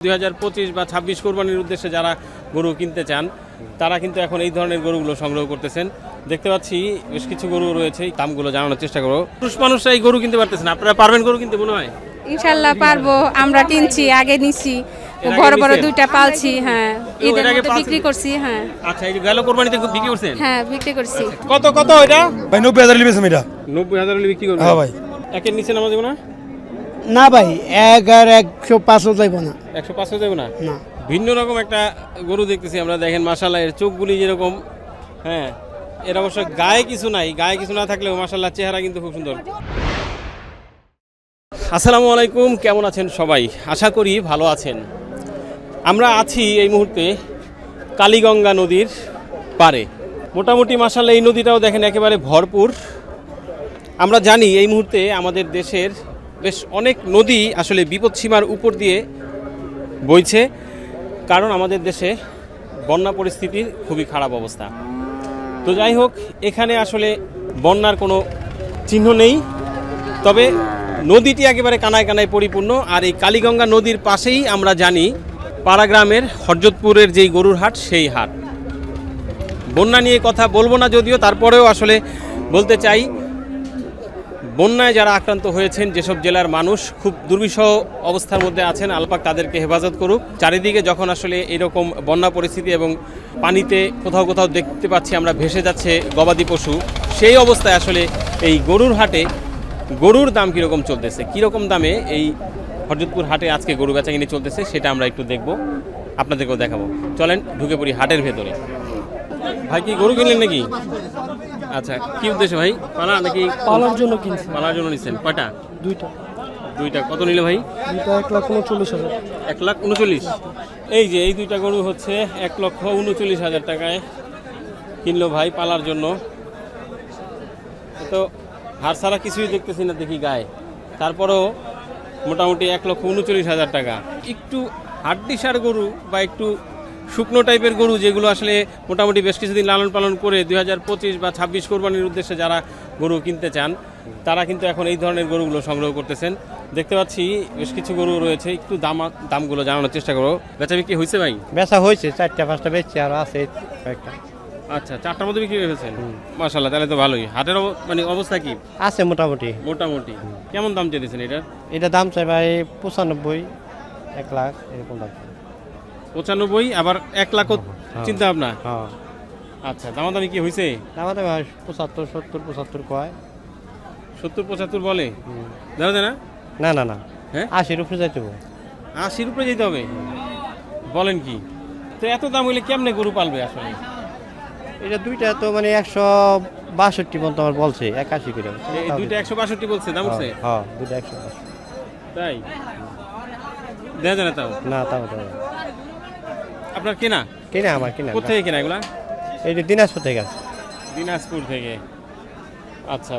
দুই হাজার পঁচিশ বা ছাব্বিশ কোরবানির উদ্দেশ্যে যারা গরু কিনতে চান তারা কিন্তু এখন এই ধরনের গরুগুলো সংগ্রহ করতেছেন। দেখতে পাচ্ছি বেশ কিছু গরু রয়েছে এই দামগুলো জানানোর চেষ্টা করব। পুরুষ মানুষরা এই গরু কিনতে পারতেছেন আপনারা পারবেন গরু কিনতে মনে হয়? ইনশাল্লাহ পারব আমরা কিনছি আগে নিছি বড় বড় দুইটা পালছি হ্যাঁ ঈদের মধ্যে বিক্রি করছি হ্যাঁ। আচ্ছা এই গেল কোরবানিতে বিক্রি করছেন? হ্যাঁ বিক্রি করছি। কত কত এটা? ভাই নব্বই হাজার লিবেছেন এটা। নব্বই হাজার বিক্রি করবেন? হ্যাঁ ভাই। একের নিচে নামা যাবে না? না ভাই এক আর একশো পাঁচও যাইব না। একশো পাঁচও যাবে না? না। ভিন্ন রকম একটা গরু দেখতেছি আমরা দেখেন মাসাল্লাহ এর চোখগুলি যেরকম হ্যাঁ এর অবশ্য গায়ে কিছু নাই গায়ে কিছু না থাকলেও মাসাল্লাহ চেহারা কিন্তু খুব সুন্দর। আসসালামু আলাইকুম কেমন আছেন সবাই? আশা করি ভালো আছেন। আমরা আছি এই মুহূর্তে কালীগঙ্গা নদীর পারে মোটামুটি মাসাল্লাহ এই নদীটাও দেখেন একেবারে ভরপুর। আমরা জানি এই মুহূর্তে আমাদের দেশের বেশ অনেক নদী আসলে বিপদসীমার উপর দিয়ে বইছে। কারণ আমাদের দেশে বন্যা পরিস্থিতির খুবই খারাপ অবস্থা। তো যাই হোক, এখানে আসলে বন্যার কোনো চিহ্ন নেই। তবে নদীটি একেবারে কানায় কানায় পরিপূর্ণ। আর এই কালীগঙ্গা নদীর পাশেই আমরা জানি পাড়াগ্রামের হরজতপুরের যেই গরুর হাট, সেই হাট। বন্যা নিয়ে কথা বলব না যদিও, তারপরেও আসলে বলতে চাই বন্যায় যারা আক্রান্ত হয়েছেন, যেসব জেলার মানুষ খুব দুর্বিষহ অবস্থার মধ্যে আছেন আলপাক তাদেরকে হেফাজত করুক। চারিদিকে যখন আসলে এরকম বন্যা পরিস্থিতি এবং পানিতে কোথাও কোথাও দেখতে পাচ্ছি আমরা ভেসে যাচ্ছে গবাদি পশু, সেই অবস্থায় আসলে এই গরুর হাটে গরুর দাম কীরকম চলতেছে? কীরকম দামে এই হরজতপুর হাটে আজকে গরু বেচা কিনে চলতেছে, সেটা আমরা একটু দেখব। আপনাদেরকেও দেখাবো। চলেন, ঢুকে পড়ি হাটের ভেতরে। ভাই, কি গরু কিনলেন নাকি? আচ্ছা কি উদ্দেশ্য ভাই? পালা নাকি পালার জন্য কিনছি। পালার জন্য নিচ্ছেন কয়টা? দুইটা। দুইটা। কত নিল ভাই? দুইটা এক লাখ উনচল্লিশ হাজার। এক লাখ উনচল্লিশ। এই যে এই দুইটা গরু হচ্ছে এক লক্ষ উনচল্লিশ হাজার টাকায় কিনলো ভাই পালার জন্য। তো হার ছাড়া কিছুই দেখতেছি না দেখি গায়ে। তারপরেও মোটামুটি এক লক্ষ উনচল্লিশ হাজার টাকা। একটু হাড্ডিসার গরু বা একটু শুকনো টাইপের গরু যেগুলো আসলে মোটামুটি বেশ কিছুদিন লালন পালন করে দুই হাজার পঁচিশ বা ছাব্বিশ কোরবানির উদ্দেশ্যে যারা গরু কিনতে চান তারা কিন্তু এখন এই ধরনের গরুগুলো সংগ্রহ করতেছেন। দেখতে পাচ্ছি বেশ কিছু গরু রয়েছে একটু দাম দামগুলো জানানোর চেষ্টা করো বেচা বিক্রি হয়েছে ভাই? বেচা হয়েছে চারটা পাঁচটা বেচছে আর আছে কয়েকটা। আচ্ছা চারটার মধ্যে বিক্রি হয়ে ফেলছেন? মাসাল্লাহ তাহলে তো ভালোই। হাটের মানে অবস্থা কি? আছে মোটামুটি। মোটামুটি। কেমন দাম চেয়েছেন এটার? এটা দাম চাই ভাই পঁচানব্বই এক লাখ এরকম দাম। পঁচানব্বই আবার এক লাখও চিন্তা ভাবনা হ্যাঁ। আচ্ছা দামাদামি কি হয়েছে আমাদের ভাই পঁচাত্তর সত্তর পঁচাত্তর কয়। সত্তর পঁচাত্তর বলে? জানা যায় না না? না না হ্যাঁ? আশির উপরে যাইতে হবে। আশির উপরে যেতে হবে? বলেন কি? তো এত দাম হইলে কেমনে গরু পালবে আসলে? এটা দুইটা তো মানে একশো বাষট্টি পর্যন্ত আমার বলছে একাশি করে। দুইটা একশো বাষট্টি বলছে দাম উঠছে হ্যাঁ, হ্যাঁ দুইটা একশো বাষট্টি। তাই? দেখা যায় না তাও? না তাও তো আপনার কেনা? কিনা আমার কিনা। কোথেকে কেনা এগুলা? এইটা দিনাজপুর থেকে। আছে দিনাজপুর থেকে। আচ্ছা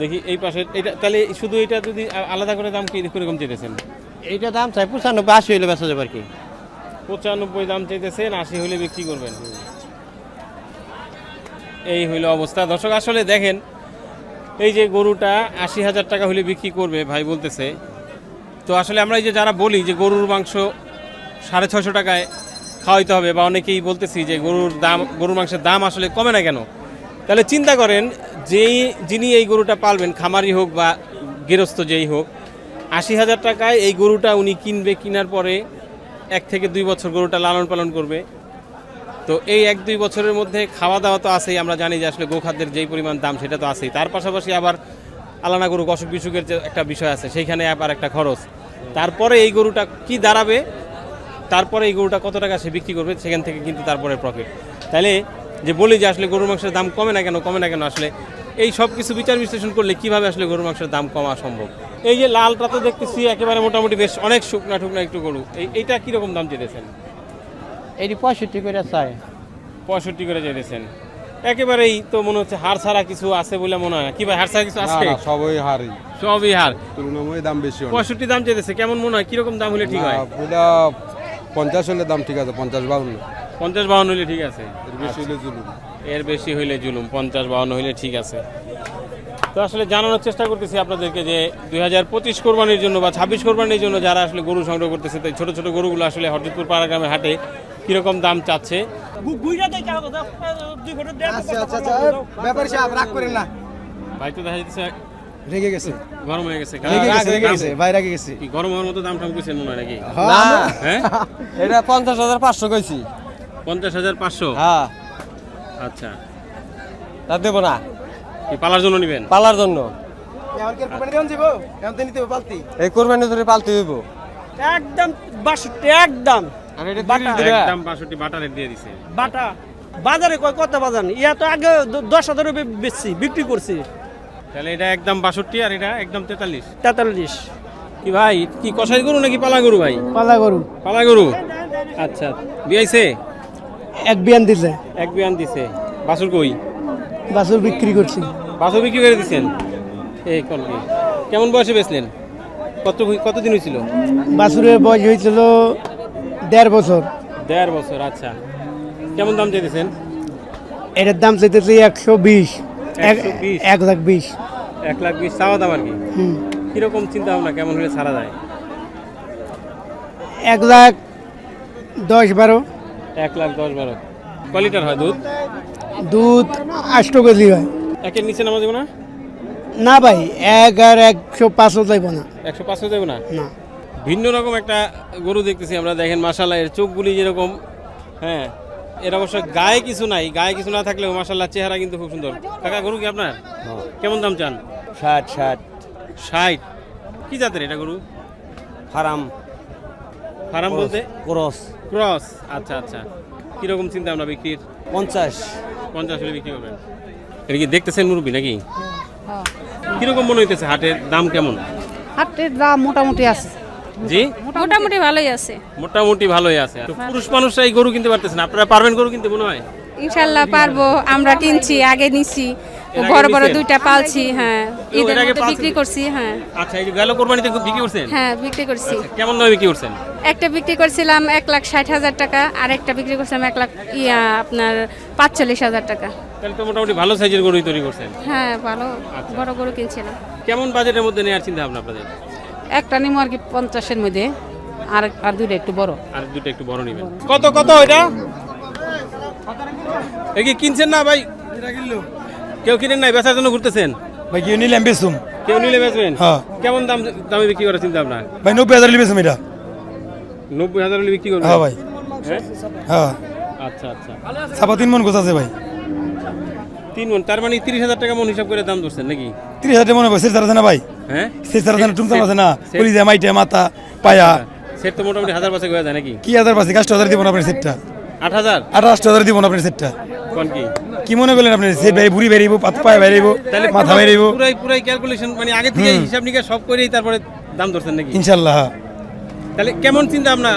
দেখি এই পাশে এটা তাহলে শুধু এটা যদি আলাদা করে দাম কি কীরকম চেয়েছেন এইটা দাম চাই পঁচানব্বই আশি হইলে বেচা যাবে আর কি। পঁচানব্বই দাম চাইতেছেন আশি হলে বিক্রি করবেন। এই হইল অবস্থা। দর্শক আসলে দেখেন এই যে গরুটা আশি হাজার টাকা হলে বিক্রি করবে ভাই বলতেছে। তো আসলে আমরা এই যে যারা বলি যে গরুর মাংস সাড়ে ছশো টাকায় খাওয়াইতে হবে, বা অনেকেই বলতেছি যে গরুর দাম, গরুর মাংসের দাম আসলে কমে না কেন? তাহলে চিন্তা করেন, যেই, যিনি এই গরুটা পালবেন, খামারি হোক বা গৃহস্থ যেই হোক, আশি হাজার টাকায় এই গরুটা উনি কিনবে, কেনার পরে এক থেকে দুই বছর গরুটা লালন পালন করবে। তো এই এক দুই বছরের মধ্যে খাওয়া দাওয়া তো আছেই, আমরা জানি যে আসলে গোখাদ্যের যেই পরিমাণ দাম সেটা তো আছেই। তার পাশাপাশি আবার আলানা গরু অসুখ বিসুখের যে একটা বিষয় আছে, সেইখানে আবার একটা খরচ। তারপরে এই গরুটা কি দাঁড়াবে? তারপরে এই গরুটা কত টাকা সে বিক্রি করবে সেখান থেকে কিন্তু তারপরে প্রফিট তাহলে যে বলি যে আসলে গরুর মাংসের দাম কমে না কেন কমে না কেন আসলে এই সব কিছু বিচার বিশ্লেষণ করলে কীভাবে আসলে গরুর মাংসের দাম কমা সম্ভব? এই যে লালটা তো দেখতেছি একেবারে মোটামুটি বেশ অনেক শুকনা টুকনা একটু গরু। এই এইটা কীরকম দাম চেয়েছেন? এইটি পঁয়ষট্টি করে চাই। পঁয়ষট্টি করে চেয়েছেন। একেবারেই তো মনে হচ্ছে হার ছাড়া কিছু আছে বলে মনে হয় না। কি ভাই হার ছাড়া কিছু আছে? সবই হারি সবই হার তুলনামূলক দাম বেশি পঁয়ষট্টি দাম চেয়েছে কেমন মনে হয়? কীরকম দাম হলে ঠিক হয়? এটা পঞ্চাশ হলে দাম ঠিক আছে পঞ্চাশ বাউন্ন। পঞ্চাশ বাউন্ন হলে ঠিক আছে। এর বেশি হলে জুলুম। এর বেশি হইলে জুলুম পঞ্চাশ বাউন্ন হইলে ঠিক আছে। তো আসলে জানানোর চেষ্টা করতেছি আপনাদেরকে যে দুই হাজার পঁচিশ কোরবানির জন্য বা ছাব্বিশ কোরবানির জন্য যারা আসলে গরু সংগ্রহ করতেছে তাই ছোটো ছোটো গরুগুলো আসলে হরদিপুর পাড়াগ্রামের হাটে কীরকম দাম চাচ্ছে? আচ্ছা আচ্ছা আচ্ছা। ব্যাপারী সাহেব রাগ করেন না। ভাই তো দেখা যাচ্ছে রেগে গেছে। গরম হয়ে গেছে। রেগে গেছে রেগে দাম- গেছে ভাই রেগে গেছে। কি গরম হওয়ার মতো দাম টাম করছেন মনে হয় নাকি? হ্যাঁ। এটা পঞ্চাশ হাজার পাঁচশো কইছি। পঞ্চাশ হাজার পাঁচশো? হ্যাঁ। আচ্ছা। তা দেবো না। কি পালার জন্য নেবেন? পালার জন্য। এমন কি কোম্পানি দেন যাব? এমন তো হবে পালতি। এই কোরবানি ধরে পালতে হইব। একদম বাষট্টি একদম। আর এটা বাটা। তিরিশ দিবা। একদম বাষট্টি বাটা রেট দিয়ে দিছে। বাটা। বাজারে কয় কত বাজান? ইয়া তো আগে দশ হাজার বেচছি বিক্রি করছি। তাহলে এটা একদম বাষট্টি আর এটা একদম তেতাল্লিশ। তেতাল্লিশ। কি ভাই কি কষাই গরু নাকি পালা গরু ভাই? পালা গরু। পালা গরু? আচ্ছা বিয়াইছে? এক বিয়ান দিছে। এক বিয়ান দিছে। বাসুর কই? বাছুর বিক্রি করছি। বাসুর বিক্রি করে দিছেন? এই কোন কি কেমন বয়সে বেচলেন? কত কতদিন হয়েছিল বাছুরের বয়স হয়েছিল দেড় বছর। দেড় বছর আচ্ছা। কেমন দাম চাইতেছেন? এটার দাম চাইতেছি একশো বিশ। এক লাখ বিশ। এক লাখ বিশ চাওয়া দাম আর কি। হুম। কীরকম চিন্তা ভাবনা কেমন হলে ছাড়া যায়? এক লাখ দশ বারো। এক লাখ দশ বারো। ক লিটার হয় দুধ? দুধ আষ্ট কেজি হয়। একের নিচে নামা যাবে না? না ভাই এক আর একশো পাঁচও যাইব না। একশো পাঁচশো যাবে না? না। ভিন্ন রকম একটা গরু দেখতেছি আমরা দেখেন মাসাল্লাহ এর চোখগুলি যেরকম হ্যাঁ এর অবশ্য গায়ে কিছু নাই। গায়ে কিছু না থাকলেও মাসাল্লাহ চেহারা কিন্তু খুব সুন্দর। কাকা গরু কি আপনার? কেমন দাম চান? ষাট ষাট। ষাট। কি জাতের এটা গরু? ফার্ম। ফার্ম বলতে? ক্রস। ক্রস। আচ্ছা আচ্ছা। কীরকম চিন্তা আমরা বিক্রির? পঞ্চাশ। পঞ্চাশ হলে বিক্রি করবেন। এটা কি দেখতেছেন মুরব্বী নাকি? কীরকম মনে হইতেছে হাটের দাম কেমন? হাটের দাম মোটামুটি আছে। জি? মোটামুটি ভালোই আছে। মোটামুটি ভালোই আছে। তো পুরুষ মানুষরা এই গরু কিনতে পারতেছেন আপনারা পারবেন গরু কিনতে মনে হয়? ইনশাল্লাহ পারব। আমরা কিনছি আগে নিছি। বড় বড় দুইটা পালছি হ্যাঁ। ঈদের মধ্যে বিক্রি করছি হ্যাঁ। আচ্ছা এই যে গেল কোরবানিতে বিক্রি করছেন? হ্যাঁ বিক্রি করছি। কেমন দামে বিক্রি করছেন? একটা বিক্রি করছিলাম এক লাখ ষাট হাজার টাকা আর একটা বিক্রি করছিলাম এক লাখ ইয়া আপনার পাঁচচল্লিশ হাজার টাকা। তাহলে তো মোটামুটি ভালো সাইজের গরুই তৈরি করছেন। হ্যাঁ ভালো বড় গরু কিনছিলাম। কেমন বাজেটের মধ্যে নেওয়ার চিন্তা ভাবনা আপনাদের? একটা নিমো আর কি পঞ্চাশের মধ্যে আর আর দুইটা একটু বড়। আর দুটো একটু বড় নেবেন। কত কত এটা? এ কি কিনছেন না ভাই? কেউ কিনেন নাই বেচার জন্য ঘুরতেছেন? ভাই কি নিলাম বেসুম কেউ নিলে বেচবেন? হ্যাঁ। কেমন দাম দামে বিক্রি করার চিন্তা ভাবনা? ভাই নব্বই হাজার বেসুম এটা। নব্বই হাজার বিক্রি করবেন? হ্যাঁ ভাই। হ্যাঁ? আচ্ছা আচ্ছা। ছাপা তিন মন গোছ আছে ভাই। তিন মন তার মানে তিরিশ হাজার টাকা মন হিসাব করে দাম ধরছেন নাকি? তিরিশ হাজার মনে সের আছে না ভাই? হ্যাঁ? সের আছে না টুমটাম আছে না সেট- কলিজা মাইটে মাথা পায়া। সেট তো মোটামুটি হাজার পাশে হয়ে যায় নাকি? কি হাজার পাচ্ছি কাষ্ট হাজার দিব না আপনার সেটটা। আট হাজার? আঠাশটা হাজার দিব না আপনার সেটটা। কোন কি? কি মনে করলেন আপনি? সেট ভাই বুড়ি বেরিয়েবো পাত পায়ে বেরিয়েবো তাহলে মাথা বেরিয়েবো পুরাই পুরাই ক্যালকুলেশন মানে আগে থেকে হিসাব নিকাশ সব করেই তারপরে দাম ধরছেন নাকি? ইনশাল্লাহ। তাহলে কেমন চিন্তা ভাবনা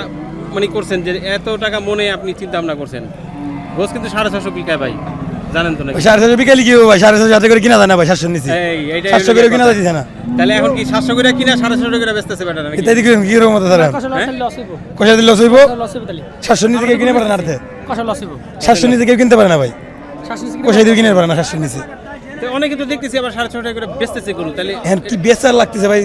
মানে করছেন যে এত টাকা মনে আপনি চিন্তা ভাবনা করছেন? রোজ কিন্তু সাড়ে ছশো বিকায় ভাই। জানেন তো নাকি? সাড়ে ছশো বিকালি কি ভাই? সাড়ে ছশো যাতে করে কিনা যায় না ভাই সাতশো নিচে সাতশো করে কিনা যাচ্ছে না। তাহলে এখন কি সাতশো করে কিনা সাড়ে ছশো করে বেচতেছে বেটা নাকি? ইত্যাদি কি কি রকম মতো তারা? হ্যাঁ? কষা দিলে লস হইব? সাতশো নিচে কেউ কিনে পারে না আর্থে সাতশো নিচে কেউ কিনতে পারে না ভাই। দিয়ে কিনে পারে না নিচে? অনেকে তো দেখতেছি আবার সাড়ে ছশো টাকা করে বেচতেছে গরু তাহলে এখন কি বেচার লাগতেছে ভাই?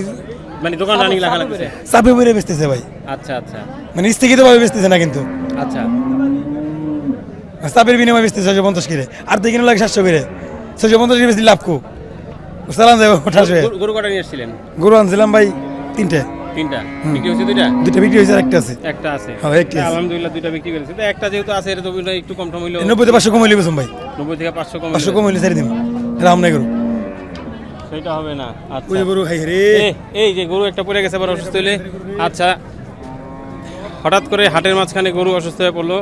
মানে দোকান রানিং লাগা লাগতেছে? চাপে বেড়ে বেচতেছে ভাই। আচ্ছা আচ্ছা। মানে স্থগিত ভাবে বেচতেছে না কিন্তু। আচ্ছা। চাপের বিনিময়ে বেচতেছে ছয়শো পঞ্চাশ আর তো কিনে লাগে সাতশো করে। ছয়শো পঞ্চাশ লাভ কো? সালাম গরু- গরু কটা নিয়ে এসেছিলেন গরু আনছিলাম ভাই তিনটে। তিনটা। বিক্রি হয়েছে দুইটা? দুটো বিক্রি হয়েছে একটা আছে। একটা আছে। হ্যাঁ, একটি আছে। আলহামদুলিল্লাহ দুইটা বিক্রি করেছে। তো একটা যেহেতু আছে এটা তো একটু কম হইল। হইলে ভাই। নব্বই থেকে পাঁচশো কম পাঁচশো হইল। কম হইলে ছেড়ে দিন। রাম নাই সেটা হবে না। আচ্ছা। ওই গরু হাই রে। এই যে গরু একটা পড়ে গেছে আবার অসুস্থ আচ্ছা। হঠাৎ করে হাটের মাঝখানে গরু অসুস্থ হয়ে পড়ল।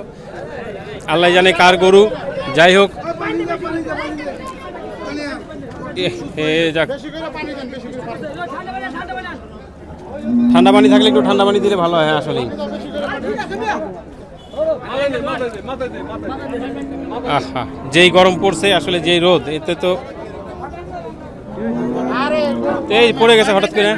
আল্লাহ জানে কার গরু। যাই হোক। এ যাক। ঠান্ডা পানি থাকলে একটু ঠান্ডা পানি দিলে ভালো হয় হ্যাঁ, আসলেই। আহা যেই গরম পড়ছে আসলে যেই রোদ এতে তো এই পড়ে গেছে হঠাৎ করে।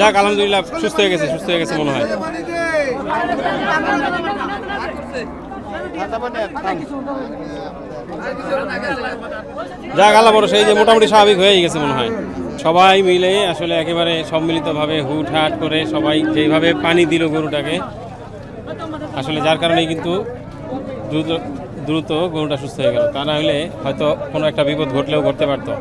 যাক, আলহামদুলিল্লাহ, সুস্থ হয়ে গেছে, সুস্থ হয়ে গেছে মনে হয়। যাক, আল্লাহ বড় সেই যে মোটামুটি স্বাভাবিক হয়ে গেছে মনে হয়। সবাই মিলে আসলে একেবারে সম্মিলিতভাবে হুটহাট করে সবাই যেইভাবে পানি দিল গরুটাকে, আসলে যার কারণেই কিন্তু দ্রুত দ্রুত গরুটা সুস্থ হয়ে গেল। তা না হলে হয়তো কোনো একটা বিপদ ঘটলেও ঘটতে পারতো।